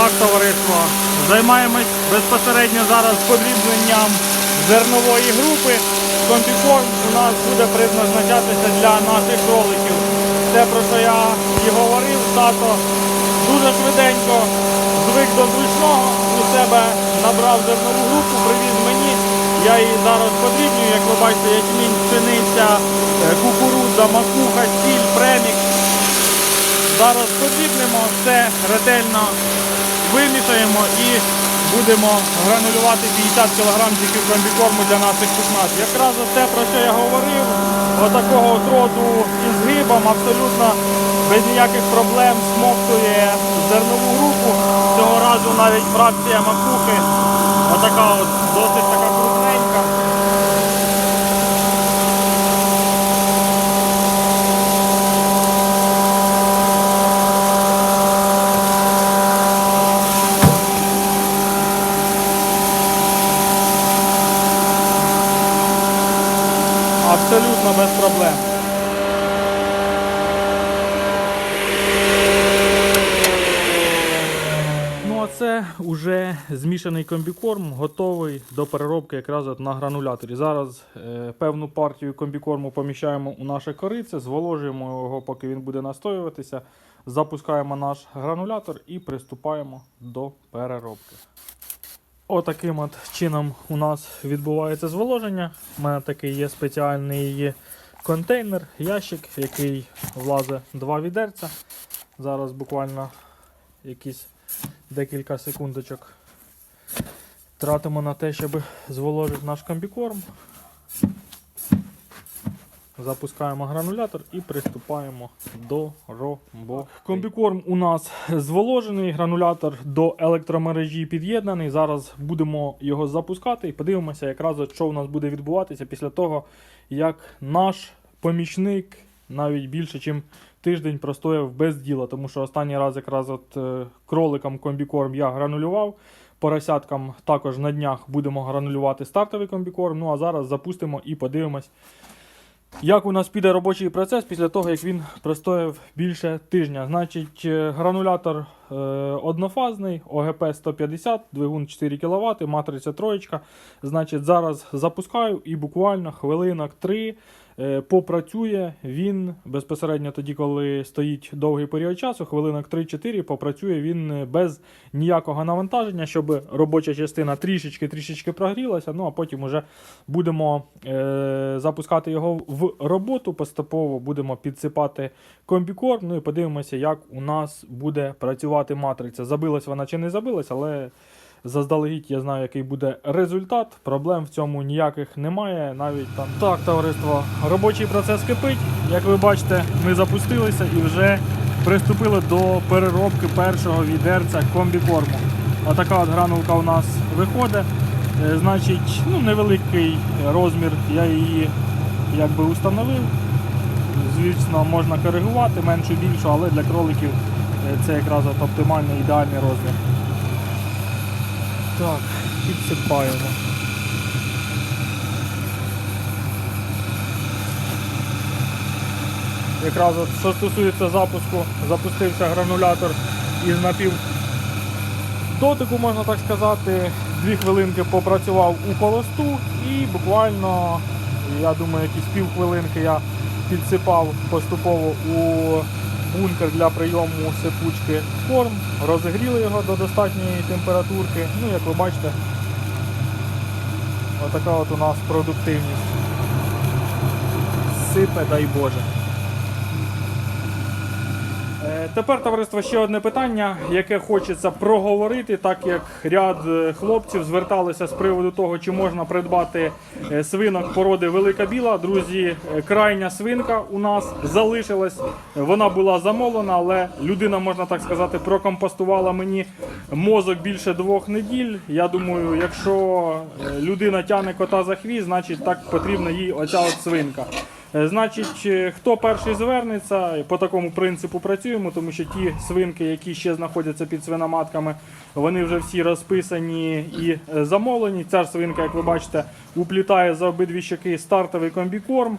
Так, товариство, займаємось безпосередньо зараз подрібленням зернової групи. Комбікорм у нас буде призначатися для наших кроликів. Те, про що я і говорив, тато дуже швиденько звик до зручного, у себе набрав зернову групу, привіз мені. Я її зараз подрібнюю, як ви бачите, ячмінь, пшениця, е, кукурудза, макуха, сіль, премікс. Зараз подрібнемо, все ретельно вимішаємо і будемо гранулювати 50 кг комбікорму для наших пухнат. Якраз те, про що я говорив, отакого от роду із грибом абсолютно без ніяких проблем смоктує зернову групу. Цього разу навіть фракція макухи, отака от досить така крупненька. Абсолютно без проблем. Ну а це вже змішаний комбікорм, готовий до переробки якраз на грануляторі. Зараз е, певну партію комбікорму поміщаємо у наше корице, зволожуємо його, поки він буде настоюватися. Запускаємо наш гранулятор і приступаємо до переробки. Отаким от чином у нас відбувається зволоження. У мене такий є спеціальний контейнер, ящик, який влазить два відерця. Зараз буквально якісь декілька секундочок тратимо на те, щоб зволожити наш комбікорм. Запускаємо гранулятор і приступаємо до роботи. Комбікорм у нас зволожений, гранулятор до електромережі під'єднаний. Зараз будемо його запускати і подивимося, якраз що у нас буде відбуватися після того, як наш помічник навіть більше, ніж тиждень простояв без діла. Тому що останній раз якраз от е, кроликам комбікорм я гранулював. Поросяткам також на днях будемо гранулювати стартовий комбікорм. Ну а зараз запустимо і подивимось, як у нас піде робочий процес після того, як він простояв більше тижня. Значить, е, гранулятор е, однофазний, ОГП 150, двигун 4 кВт, матриця троєчка. Значить, зараз запускаю і буквально хвилинок 3 е, попрацює він безпосередньо тоді, коли стоїть довгий період часу, хвилинок 3-4, попрацює він е, без ніякого навантаження, щоб робоча частина трішечки-трішечки прогрілася. Ну а потім вже будемо е, запускати його в роботу. Поступово будемо підсипати комбікорм. Ну і подивимося, як у нас буде працювати матриця. Забилась вона чи не забилась, але заздалегідь я знаю, який буде результат. Проблем в цьому ніяких немає. Навіть там так, товариство, робочий процес кипить. Як ви бачите, ми запустилися і вже приступили до переробки першого відерця комбікорму. Отака от гранулка у нас виходить. Е, Значить, ну, невеликий розмір, я її якби установив. Звісно, можна коригувати меншу більшу, але для кроликів е, це якраз от оптимальний ідеальний розмір. Так, підсипаємо. Якраз що стосується запуску, запустився гранулятор із напів дотику, можна так сказати. Дві хвилинки попрацював у холосту і буквально, я думаю, якісь півхвилинки я підсипав поступово у бункер для прийому сипучки корм, розігріли його до достатньої температурки. Ну, як ви бачите, отака от у нас продуктивність. Сипе, дай Боже. Тепер, товариство, ще одне питання, яке хочеться проговорити, так як ряд е, хлопців зверталися з приводу того, чи можна придбати е, свинок породи Велика Біла. Друзі, е, крайня свинка у нас залишилась. Вона була замовлена, але людина, можна так сказати, прокомпостувала мені мозок більше двох неділь. Я думаю, якщо людина тягне кота за хвіст, значить так потрібна їй оця от свинка. Е, Значить, е, хто перший звернеться, по такому принципу працюємо. Тому що ті свинки, які ще знаходяться під свиноматками, вони вже всі розписані і е, замовлені. Ця свинка, як ви бачите, уплітає за обидві щоки стартовий комбікорм.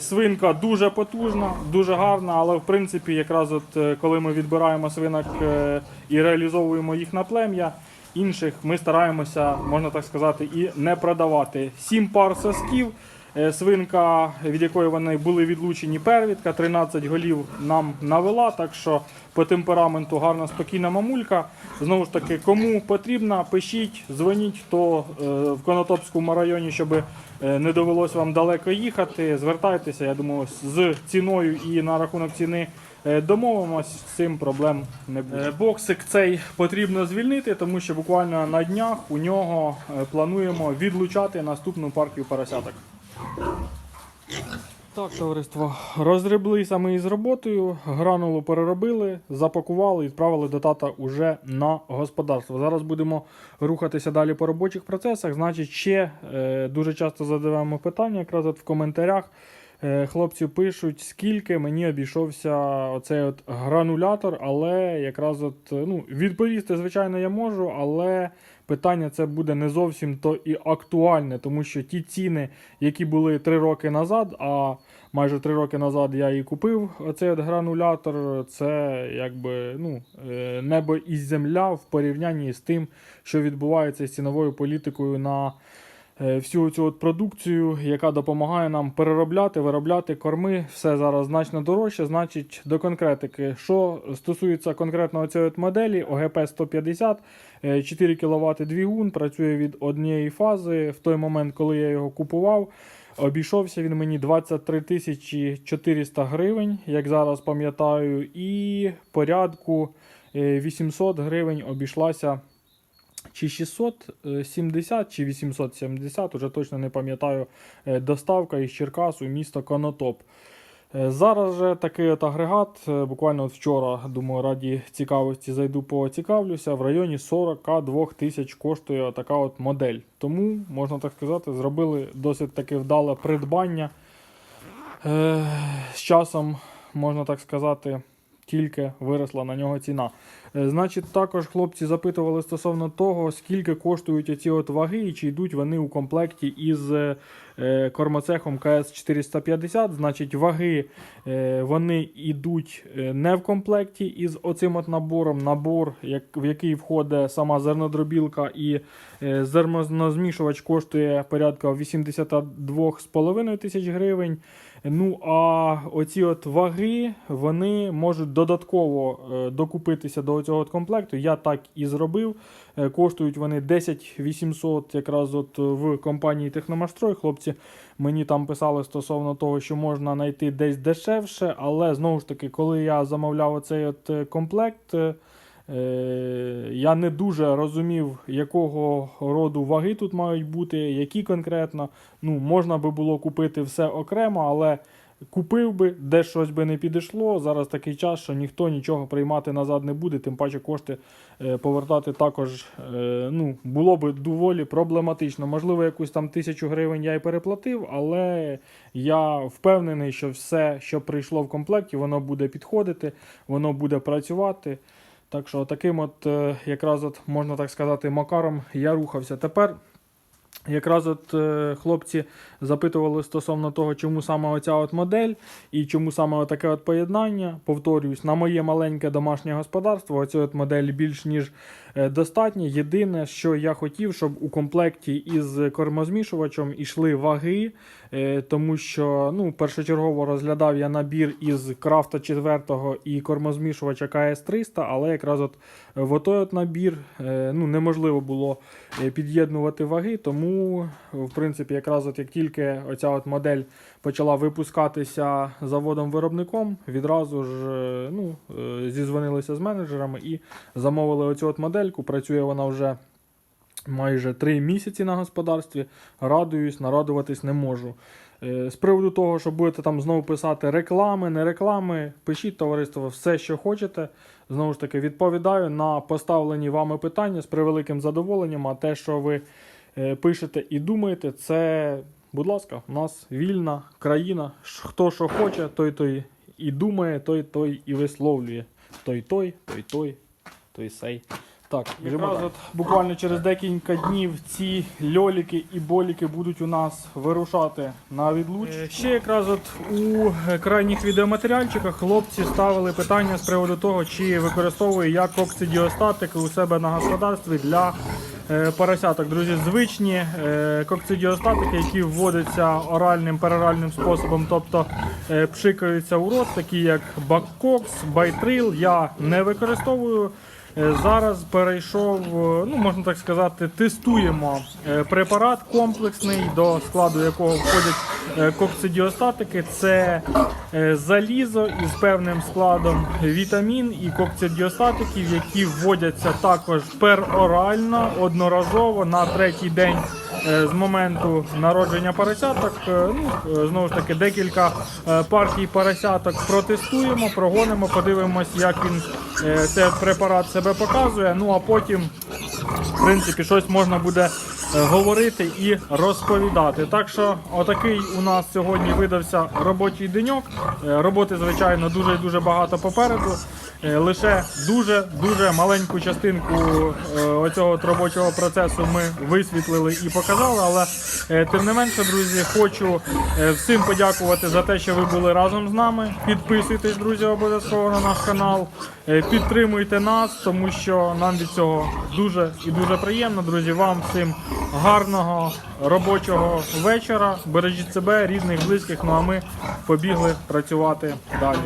Свинка дуже потужна, дуже гарна, але в принципі, якраз от коли ми відбираємо свинок і реалізовуємо їх на плем'я, інших ми стараємося, можна так сказати, і не продавати. Сім пар сосків. Е, Свинка, від якої вони були відлучені первідка, 13 голів нам навела, так що по темпераменту гарна спокійна мамулька. Знову ж таки, кому потрібна, пишіть, дзвоніть, хто е, в Конотопському районі, щоб е, не довелось вам далеко їхати. Звертайтеся, я думаю, з ціною і на рахунок ціни домовимось, з цим проблем не буде. Боксик цей потрібно звільнити, тому що буквально на днях у нього плануємо відлучати наступну партію поросяток. Так, товариство, розгреблися ми із роботою, гранулу переробили, запакували і відправили до тата уже на господарство. Зараз будемо рухатися далі по робочих процесах. Значить, ще е, дуже часто задаємо питання, якраз от в коментарях. Е, хлопці пишуть, скільки мені обійшовся оцей от гранулятор, але якраз от, е, ну, відповісти, звичайно, я можу, але питання це буде не зовсім то і актуальне, тому що ті ціни, які були 3 роки назад, а майже 3 роки назад я і купив цей гранулятор, це якби ну, е, небо і земля в порівнянні з тим, що відбувається з ціновою політикою на всю цю от продукцію, яка допомагає нам переробляти, виробляти корми. Все зараз значно дорожче. Значить, до конкретики, що стосується конкретно цієї от моделі, ОГП 150, е, 4 кВт двигун, працює від однієї фази. В той момент, коли я його купував, обійшовся він мені 23 тисячі 400 гривень, як зараз пам'ятаю, і порядку е, 800 гривень обійшлася чи 670, чи 870, уже точно не пам'ятаю, е, доставка із Черкас у місто Конотоп. Е, Зараз же такий от агрегат, е, буквально от вчора, думаю, раді цікавості зайду поцікавлюся, в районі 42 тисяч коштує така от модель. Тому, можна так сказати, зробили досить таки вдале придбання. З часом, можна так сказати, тільки виросла на нього ціна. Е, Значить, також хлопці запитували стосовно того, скільки коштують оці от ваги і чи йдуть вони у комплекті із е, кормоцехом КС-450. Значить, ваги е, вони йдуть е, не в комплекті із оцим от набором. Набор, в який входить сама зернодробілка і е, зернозмішувач коштує порядка 82,5 тисяч гривень. Ну а оці от ваги вони можуть додатково е, докупитися до цього комплекту. Я так і зробив. Е, коштують вони 10 800 якраз от в компанії Техномашстрой. Хлопці мені там писали стосовно того, що можна знайти десь дешевше, але знову ж таки, коли я замовляв оцей от е, комплект. Е, я не дуже розумів, якого роду ваги тут мають бути, які конкретно. Ну, можна би було купити все окремо, але купив би, де щось би не підійшло. Зараз такий час, що ніхто нічого приймати назад не буде, тим паче кошти е, повертати також е, ну, було би доволі проблематично. Можливо, якусь там тисячу гривень я і переплатив, але я впевнений, що все, що прийшло в комплекті, воно буде підходити, воно буде працювати. Так що таким от, е, якраз от, можна так сказати, макаром я рухався. Тепер якраз от е, хлопці запитували стосовно того, чому саме оця от модель і чому саме таке от поєднання. Повторюсь, на моє маленьке домашнє господарство оця от модель більш ніж е, достатня. Єдине, що я хотів, щоб у комплекті із кормозмішувачем ішли ваги, е, тому що ну, першочергово розглядав я набір із крафта 4 і кормозмішувача КС-300, але якраз от в отой от набір е, ну, неможливо було е, під'єднувати ваги, тому в принципі, якраз от як тільки оця от модель почала випускатися заводом-виробником, відразу ж е, ну, е, зізвонилися з менеджерами і замовили оцю от модельку. Працює вона вже майже 3 місяці на господарстві. Радуюсь, нарадуватись не можу. Е, З приводу того, що будете там знову писати реклами, не реклами, пишіть товариство все, що хочете. Знову ж таки, відповідаю на поставлені вами питання з превеликим задоволенням. А те, що ви пишете і думаєте, це, будь ласка, у нас вільна країна. Хто що хоче, той той і думає, той той і висловлює. той той, той той, той сей. Так, якраз от буквально через декілька днів ці льоліки і боліки будуть у нас вирушати на відлуч. Е, Ще якраз от у е, крайніх відеоматеріальчиках хлопці ставили питання з приводу того, чи використовує я коксидіостатики у себе на господарстві для е, поросяток. Друзі, звичні кокцидіостатики, коксидіостатики, які вводяться оральним пероральним способом, тобто е, пшикаються у рот, такі як Баккокс, Байтрил, я не використовую. Е, Зараз перейшов, е, ну можна так сказати, тестуємо е, препарат комплексний, до складу якого входять коксидіостатики. Це залізо із певним складом вітамін і коксидіостатиків, які вводяться також перорально одноразово на третій день з моменту народження поросяток. Ну, знову ж таки, декілька партій поросяток протестуємо, прогонимо, подивимось, як він цей препарат себе показує. Ну а потім, в принципі, щось можна буде говорити і розповідати. Так що, отакий у нас сьогодні видався робочий деньок. Е, Роботи, звичайно, дуже дуже багато попереду. Е, Лише дуже дуже маленьку частинку е, оцього робочого процесу ми висвітлили і показали. Але е, тим не менше, друзі, хочу е, всім подякувати за те, що ви були разом з нами. Підписуйтесь, друзі, обов'язково на наш канал. Е, Підтримуйте нас, тому що нам від цього дуже і дуже приємно. Друзі, вам всім гарного робочого вечора. Бережіть себе, рідних, близьких. Ну а ми побігли працювати далі.